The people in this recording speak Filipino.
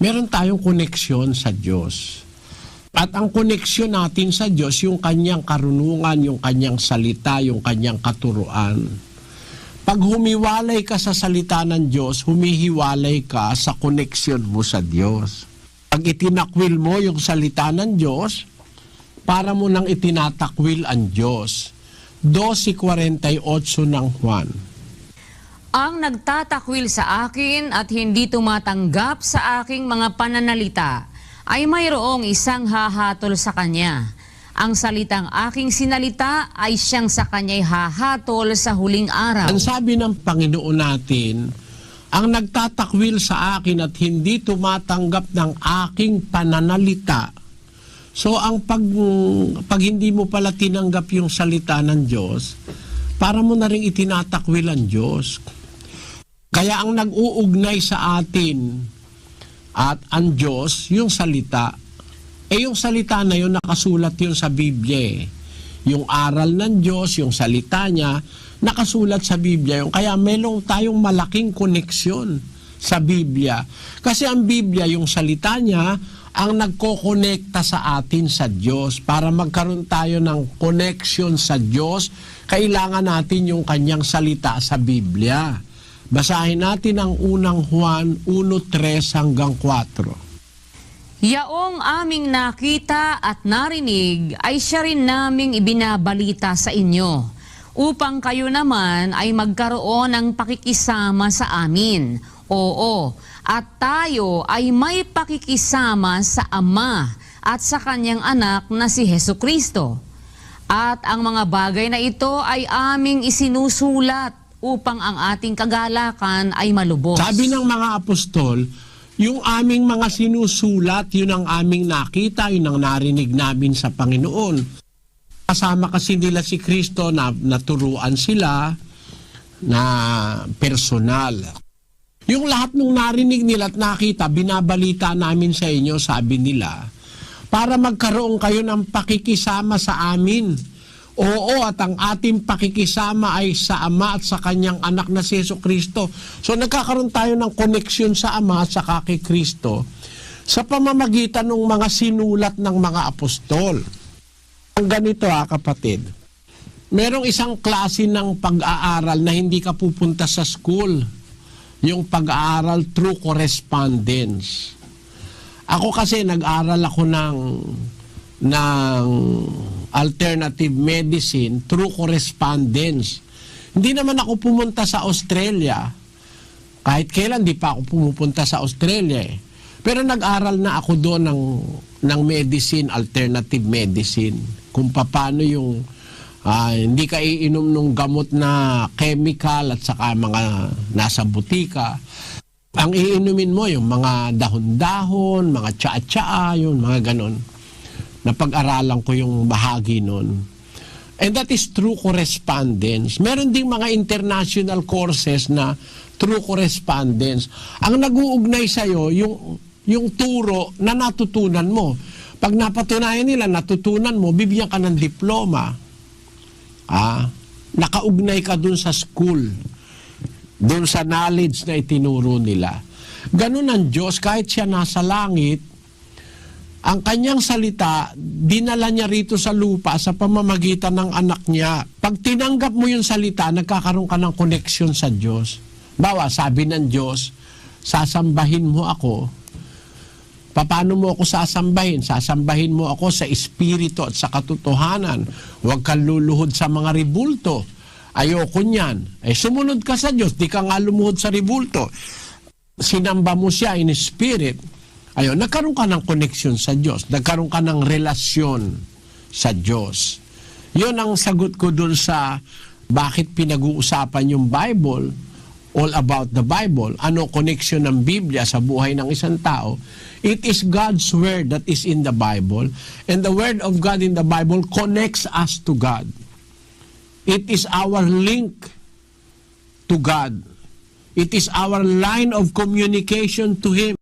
meron tayong koneksyon sa Diyos. At ang koneksyon natin sa Diyos, yung kanyang karunungan, yung kanyang salita, yung kanyang katuruan. Pag humiwalay ka sa salita ng Diyos, humihiwalay ka sa koneksyon mo sa Diyos. Pag itinakwil mo yung salita ng Diyos, para mo nang itinatakwil ang Diyos. 12.48 ng Juan. Ang nagtatakwil sa akin at hindi tumatanggap sa aking mga pananalita ay mayroong isang hahatol sa kanya. Ang salitang aking sinalita ay siyang sa kanya'y hahatol sa huling araw. Ang sabi ng Panginoon natin, ang nagtatakwil sa akin at hindi tumatanggap ng aking pananalita. So ang pag, pag hindi mo pala tinanggap yung salita ng Diyos, para mo na rin itinatakwil ang Diyos. Kaya ang nag-uugnay sa atin at ang Diyos, yung salita, eh yung salita na yun nakasulat yun sa Biblia eh. Yung aral ng Diyos, yung salita niya, nakasulat sa Biblia yun. Kaya meron tayong malaking koneksyon sa Biblia. Kasi ang Biblia, yung salita niya, ang nagkokonekta sa atin sa Diyos. Para magkaroon tayo ng connection sa Diyos, kailangan natin yung kanyang salita sa Biblia. Basahin natin ang unang Juan 1.3 hanggang 4. Yaong aming nakita at narinig ay siya rin naming ibinabalita sa inyo upang kayo naman ay magkaroon ng pakikisama sa amin. Oo, at tayo ay may pakikisama sa Ama at sa kanyang anak na si Heso Kristo. At ang mga bagay na ito ay aming isinusulat upang ang ating kagalakan ay malubos. Sabi ng mga apostol, yung aming mga sinusulat, yun ang aming nakita, yun ang narinig namin sa Panginoon. Kasama kasi nila si Kristo na naturuan sila na personal. Yung lahat ng narinig nila at nakita, binabalita namin sa inyo, sabi nila, para magkaroon kayo ng pakikisama sa amin. Oo, at ang ating pakikisama ay sa Ama at sa kanyang anak na si Yeso Kristo. So nagkakaroon tayo ng koneksyon sa Ama at sa kay Kristo sa pamamagitan ng mga sinulat ng mga apostol. Ang ganito ha kapatid, merong isang klase ng pag-aaral na hindi ka pupunta sa school. Yung pag-aaral through correspondence. Ako kasi nag-aral ako ng ng alternative medicine through correspondence. Hindi naman ako pumunta sa Australia. Kahit kailan di pa ako pumupunta sa Australia eh. Pero nag-aral na ako doon ng, ng medicine, alternative medicine. Kung paano yung ah, hindi ka iinom ng gamot na chemical at saka mga nasa butika. Ang iinumin mo yung mga dahon-dahon, mga tsaa-tsaa, yun, mga ganon. Napag-aralan ko yung bahagi nun. And that is true correspondence. Meron ding mga international courses na true correspondence. Ang nag-uugnay sa'yo, yung, yung turo na natutunan mo. Pag napatunayan nila, natutunan mo, bibigyan ka ng diploma. Ah, nakaugnay ka dun sa school. Dun sa knowledge na itinuro nila. Ganun ang Diyos, kahit siya nasa langit, ang kanyang salita, dinala niya rito sa lupa sa pamamagitan ng anak niya. Pag tinanggap mo yung salita, nagkakaroon ka ng connection sa Diyos. Bawa, sabi ng Diyos, sasambahin mo ako. Paano mo ako sasambahin? Sasambahin mo ako sa espiritu at sa katotohanan. Huwag kang luluhod sa mga ribulto. Ayoko niyan. Eh, sumunod ka sa Diyos, di ka nga lumuhod sa ribulto. Sinamba mo siya in spirit. Ayun, nagkaroon ka ng connection sa Diyos. Nagkaroon ka ng relasyon sa Diyos. Yun ang sagot ko dun sa bakit pinag-uusapan yung Bible, all about the Bible. Ano connection ng Biblia sa buhay ng isang tao? It is God's Word that is in the Bible. And the Word of God in the Bible connects us to God. It is our link to God. It is our line of communication to Him.